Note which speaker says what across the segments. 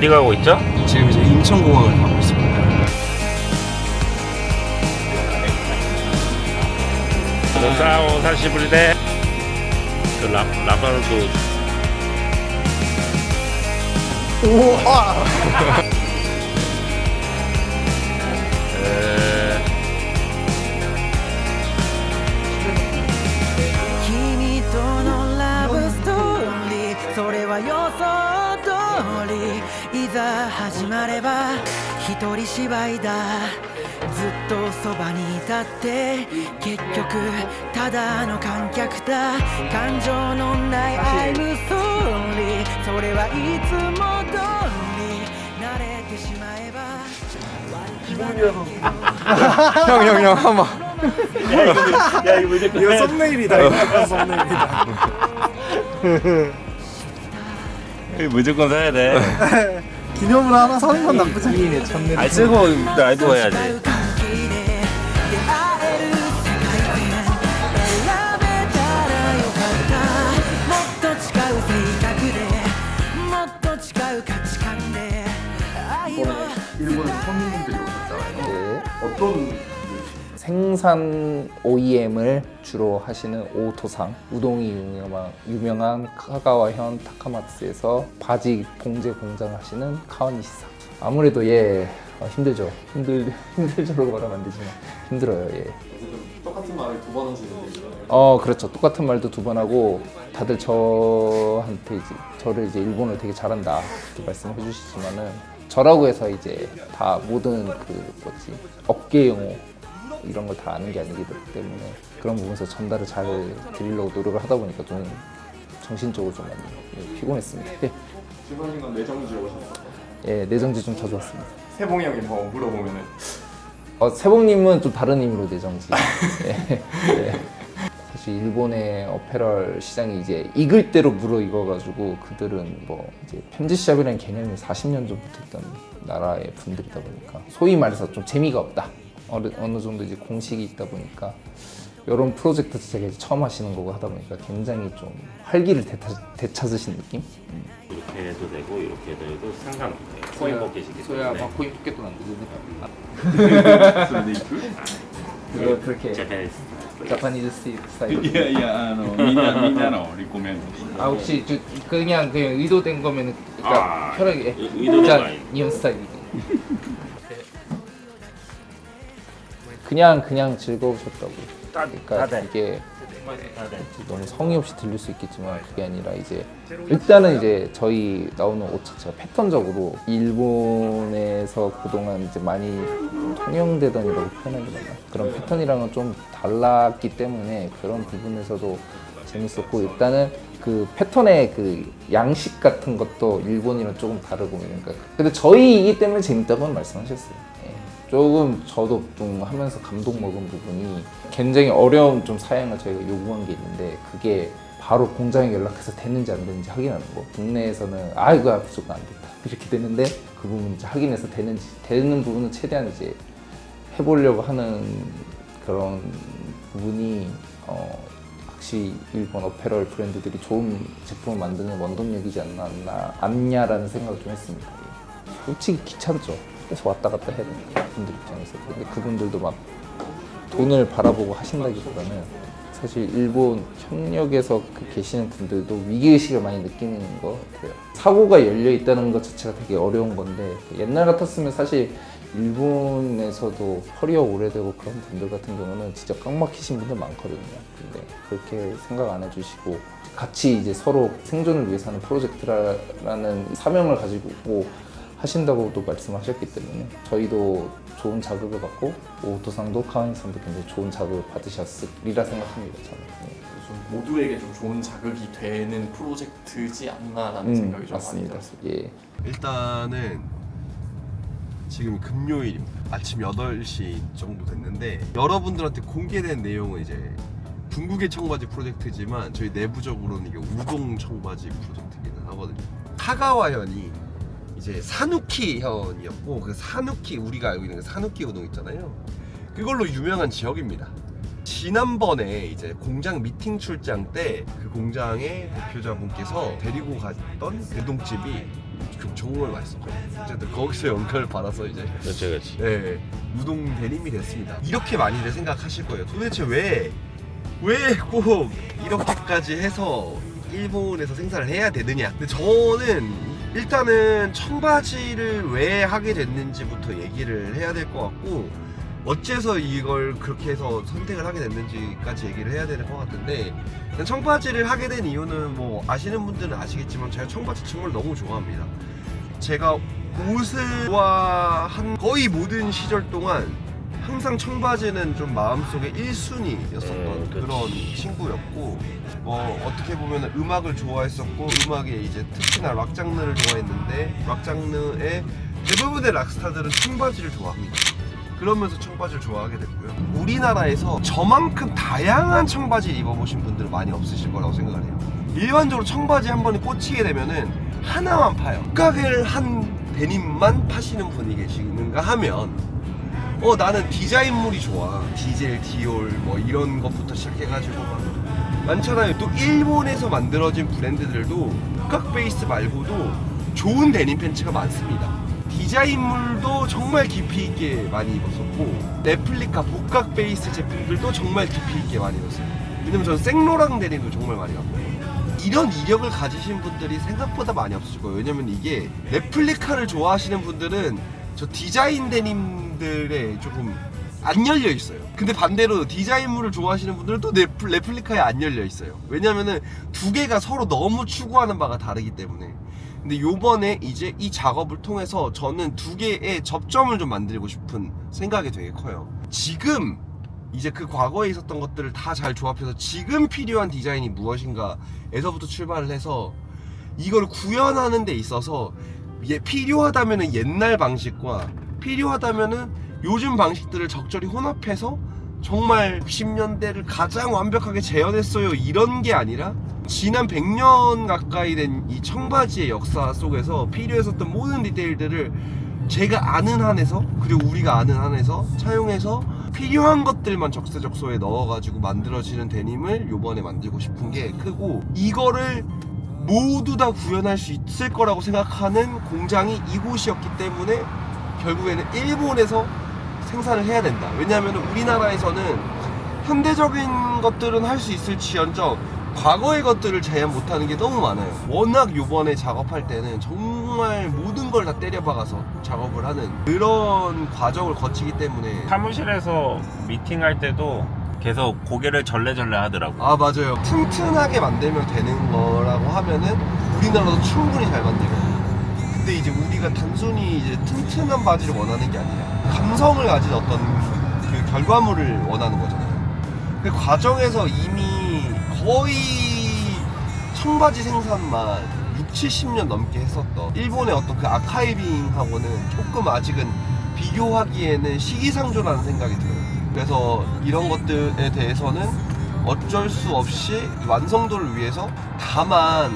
Speaker 1: 어디 가고 있죠?
Speaker 2: 지금 이제 인천공항을 가고 있습니다.
Speaker 3: 그 사오 사시부리데 그 라 라바르도 우와 ざ始まれば一人芝居だずっとそばにいたって結局ただの観客だ感情のない I'm sorry それはいつも通り慣れてしまえば
Speaker 4: 형 형 형 한번
Speaker 2: 이거 썸네일이다. 이거 썸네일이다.
Speaker 1: 무조건 사야 돼.
Speaker 2: 기념으로 하나 사는 건 나쁘지 않네.
Speaker 1: 아 쓰고 날도 해야지.
Speaker 5: 뭐,
Speaker 4: 어떤
Speaker 5: 생산 OEM을 주로 하시는 오토상 우동이 유명한, 유명한 카가와현 타카마츠에서 바지 봉제 공장 하시는 카와니시상. 아무래도 예 어, 힘들죠. 힘들 힘들죠라고 말하면 안 되지만 힘들어요 예.
Speaker 4: 똑같은 말을 두 번 하시는데
Speaker 5: 어 그렇죠. 똑같은 말도 두 번 하고 다들 저한테 이제 저를 이제 일본을 되게 잘한다 이렇게 말씀해 주시지만은 저라고 해서 이제 다 모든 그 뭐지 업계 용어 이런 걸 다 아는 게 아니기 때문에 그런 부분에서 전달을 잘 드리려고 노력을 하다 보니까 좀 정신적으로 좀 많이 예, 피곤했습니다. 예,
Speaker 4: 주방님과 내정지 오셨어요.
Speaker 5: 예, 내정지 좀 자주 왔습니다.
Speaker 4: 세봉이 형이 뭐 물어보면은
Speaker 5: 어, 세봉님은 좀 다른 의미로 내정지. 예, 예. 사실 일본의 어페럴 시장이 이제 익을 대로 무르익어가지고 그들은 뭐 이제 편집샵이라는 개념이 40년 전부터 있던 나라의 분들이다 보니까 소위 말해서 좀 재미가 없다. 어느, 어느 정도 이제 공식이 있다 보니까 이런 프로젝트 자체가 이제 처음 하시는 거고 하다 보니까 굉장히 좀 활기를 되찾, 되찾으신 느낌?
Speaker 1: 이렇게 해도 되고 이렇게 해도 되고 상관 코인 버킷이기 때문에.
Speaker 5: 코인 포켓도 안 되고 그거 그렇게
Speaker 1: 제페니스
Speaker 5: 자파니즈 스타일
Speaker 6: いやいやあのみんなみんなのリコメンド
Speaker 5: 아 혹시 저, 그냥 그냥 의도된 거면은 그러니까
Speaker 1: 아,
Speaker 5: 편하게
Speaker 1: 의- 의도된 거 아니에요.
Speaker 5: 니온 스타일이 그냥 그냥 즐거우셨다고. 그러니까
Speaker 1: 다들.
Speaker 5: 이게 너무 성의 없이 들릴 수 있겠지만 그게 아니라 이제 일단은 이제 저희 나오는 옷 자체가 패턴적으로 일본에서 그동안 이제 많이 통용되던 이라고 표현하는 게 맞나? 그런 패턴이랑은 좀 달랐기 때문에 그런 부분에서도 재밌었고 일단은 그 패턴의 그 양식 같은 것도 일본이랑 조금 다르고 그러니까. 근데 저희이기 때문에 재밌다고는 말씀하셨어요. 예. 조금 저도 좀 하면서 감동 먹은 부분이 굉장히 어려운 좀 사양을 저희가 요구한 게 있는데 그게 바로 공장에 연락해서 되는지 안 되는지 확인하는 거. 국내에서는 아 이거 무조건 안 됐다 이렇게 되는데 그 부분 이제 확인해서 되는지 되는 부분은 최대한 이제 해보려고 하는 그런 부분이 어, 확실히 일본 어페럴 브랜드들이 좋은 제품을 만드는 원동력이지 않나, 않나 않냐라는 생각을 좀 했습니다. 예. 솔직히 귀찮죠. 계속 왔다 갔다 해야 되니까 분들 입장에서. 근데 그분들도 막 돈을 바라보고 하신다기보다는 사실 일본 협력에서 그 계시는 분들도 위기의식을 많이 느끼는 것 같아요. 사고가 열려 있다는 것 자체가 되게 어려운 건데 옛날 같았으면 사실 일본에서도 커리어 오래되고 그런 분들 같은 경우는 진짜 꽉 막히신 분들 많거든요. 근데 그렇게 생각 안 해주시고 같이 이제 서로 생존을 위해서 하는 프로젝트라는 사명을 가지고 하신다고도 말씀하셨기 때문에 저희도 좋은 자극을 받고 오토상도 카와니상도 굉장히 좋은 자극을 받으셨으리라 생각합니다. 저는. 네.
Speaker 4: 좀 모두에게 좀 좋은 자극이 되는 프로젝트지 않나라는
Speaker 5: 음,
Speaker 4: 생각이 좀
Speaker 5: 맞습니다.
Speaker 4: 많이 들었어요.
Speaker 5: 예.
Speaker 7: 일단은 지금 금요일입니다. 아침 8시 정도 됐는데 여러분들한테 공개된 내용은 이제 중국의 청바지 프로젝트지만 저희 내부적으로는 이게 우동 청바지 프로젝트기는 하거든요. 카가와현이 이제 사누키 현이었고 그 사누키 우리가 알고 있는 그 사누키 우동 있잖아요. 그걸로 유명한 지역입니다. 지난번에 이제 공장 미팅 출장 때 그 공장의 대표자분께서 데리고 갔던 그 우동집이 그 정말 맛있었고 어쨌든 거기서 영감을 받아서 이제
Speaker 1: 그렇지 그렇지.
Speaker 7: 네, 우동 대림이 됐습니다. 이렇게 많이들 생각하실 거예요. 도대체 왜, 왜 꼭 이렇게까지 해서 일본에서 생산을 해야 되느냐? 근데 저는 일단은 청바지를 왜 하게 됐는지부터 얘기를 해야 될 것 같고, 어째서 이걸 그렇게 해서 선택을 하게 됐는지까지 얘기를 해야 되는 것 같은데, 청바지를 하게 된 이유는 뭐 아시는 분들은 아시겠지만 제가 청바지 정말 너무 좋아합니다. 제가 옷을 좋아한 거의 모든 시절 동안 항상 청바지는 좀 마음속에 1순위였었던
Speaker 1: 음, 그치.
Speaker 7: 그런 친구였고 뭐 어떻게 보면 음악을 좋아했었고 음악에 이제 특히나 락 장르를 좋아했는데 락 장르의 대부분의 락스타들은 청바지를 좋아합니다. 그러면서 청바지를 좋아하게 됐고요. 우리나라에서 저만큼 다양한 청바지를 입어보신 분들은 많이 없으실 거라고 생각을 해요. 일반적으로 청바지 한 번에 꽂히게 되면은 하나만 파요. 각을 한 데님만 파시는 분이 계시는가 하면 어 나는 디자인물이 좋아. 디젤, 디올 뭐 이런 것부터 시작해가지고 막 많잖아요. 또 일본에서 만들어진 브랜드들도 각 베이스 말고도 좋은 데님 팬츠가 많습니다. 디자인물도 정말 깊이 있게 많이 입었었고 레플리카 복각 베이스 제품들도 정말 깊이 있게 많이 입었어요. 왜냐면 저는 생로랑 데님도 정말 많이 갖고 이런 이력을 가지신 분들이 생각보다 많이 없으실 거예요. 왜냐면 이게 레플리카를 좋아하시는 분들은 저 디자인 데님들에 조금 안 열려 있어요. 근데 반대로 디자인물을 좋아하시는 분들은 또 레플, 레플리카에 안 열려 있어요. 왜냐면은 두 개가 서로 너무 추구하는 바가 다르기 때문에. 근데 요번에 이제 이 작업을 통해서 저는 두 개의 접점을 좀 만들고 싶은 생각이 되게 커요. 지금 이제 그 과거에 있었던 것들을 다 잘 조합해서 지금 필요한 디자인이 무엇인가에서부터 출발을 해서 이걸 구현하는 데 있어서 예, 필요하다면은 옛날 방식과 필요하다면은 요즘 방식들을 적절히 혼합해서 정말 60년대를 가장 완벽하게 재현했어요. 이런 게 아니라 지난 100년 가까이 된 이 청바지의 역사 속에서 필요했었던 모든 디테일들을 제가 아는 한에서 그리고 우리가 아는 한에서 차용해서 필요한 것들만 적세적소에 넣어가지고 만들어지는 데님을 요번에 만들고 싶은 게 크고 이거를 모두 다 구현할 수 있을 거라고 생각하는 공장이 이곳이었기 때문에 결국에는 일본에서 생산을 해야 된다. 왜냐하면 우리나라에서는 현대적인 것들은 할 수 있을지언정 과거의 것들을 재현 못하는 게 너무 많아요. 워낙 요번에 작업할 때는 정말 모든 걸 다 때려박아서 작업을 하는 그런 과정을 거치기 때문에
Speaker 1: 사무실에서 미팅할 때도 계속 고개를 절레절레 하더라고.
Speaker 7: 아 맞아요 튼튼하게 만들면 되는 거라고 하면은 우리나라도 충분히 잘 만들어요 근데 이제 우리가 단순히 이제 튼튼한 바지를 원하는 게 아니라 감성을 가진 어떤 그 결과물을 원하는 거잖아요 그 과정에서 이미 거의 청바지 생산만 6, 70년 넘게 했었던 일본의 어떤 그 아카이빙하고는 조금 아직은 비교하기에는 시기상조라는 생각이 들어요. 그래서 이런 것들에 대해서는 어쩔 수 없이 완성도를 위해서 다만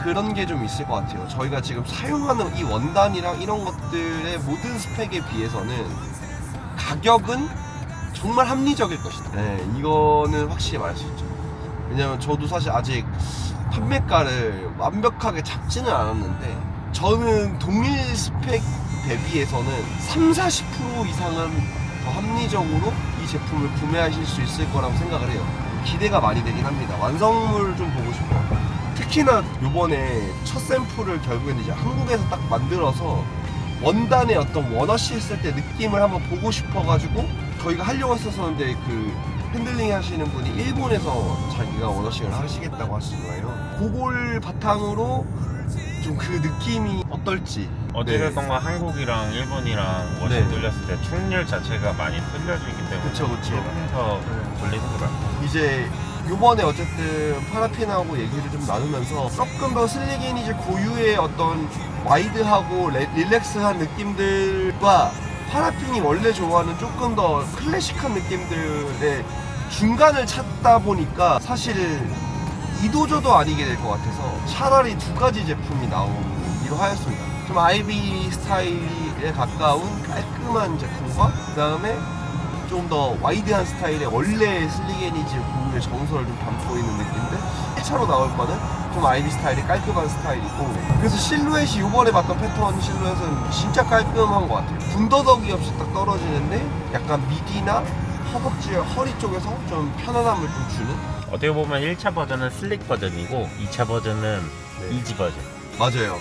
Speaker 7: 그런 게 좀 있을 것 같아요. 저희가 지금 사용하는 이 원단이랑 이런 것들의 모든 스펙에 비해서는 가격은 정말 합리적일 것이다. 네, 이거는 확실히 말할 수 있죠. 왜냐면 저도 사실 아직 판매가를 완벽하게 잡지는 않았는데 저는 동일 스펙 대비해서는 3, 40% 이상은 더 합리적으로 이 제품을 구매하실 수 있을 거라고 생각을 해요. 기대가 많이 되긴 합니다. 완성물 좀 보고 싶어요. 특히나 요번에 첫 샘플을 결국에는 이제 한국에서 딱 만들어서 원단의 어떤 원어시 했을 때 느낌을 한번 보고 싶어가지고 저희가 하려고 했었었는데 그 핸들링 하시는 분이 일본에서 자기가 원어싱을 하시겠다고 하시는 거예요. 그걸 바탕으로 좀 그 느낌이 어떨지.
Speaker 1: 어찌됐건 간 한국이랑 일본이랑 워싱
Speaker 7: 네.
Speaker 1: 돌렸을 때 충률 자체가 많이 틀려지기 때문에
Speaker 7: 그쵸, 그쵸.
Speaker 1: 일본에서 돌리는 게 맞고
Speaker 7: 이제 요번에 어쨌든 파라핀하고 얘기를 좀 나누면서 조금 더 슬리기니즈 고유의 어떤 와이드하고 레- 릴렉스한 느낌들과 파라핀이 원래 좋아하는 조금 더 클래식한 느낌들의 중간을 찾다 보니까 사실 이도저도 아니게 될 것 같아서 차라리 두 가지 제품이 나오기로 하였습니다. 좀 아이비 스타일에 가까운 깔끔한 제품과 그 다음에 좀 더 와이드한 스타일의 원래 슬리게니즈 고유의 정서를 좀 담고 있는 느낌들 1차로 나올 거는 제품 아이비 스타일이 깔끔한 스타일이고 그래서 실루엣이 이번에 봤던 패턴 실루엣은 진짜 깔끔한 것 같아요 군더더기 없이 딱 떨어지는데 약간 미디나 허벅지 허리 쪽에서 좀 편안함을 좀 주는
Speaker 1: 어떻게 보면 1차 버전은 슬릭 버전이고 2차 버전은
Speaker 7: 네.
Speaker 1: 이지 버전.
Speaker 7: 맞아요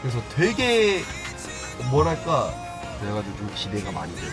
Speaker 7: 그래서 되게 뭐랄까 그래가지고 좀 기대가 많이 돼요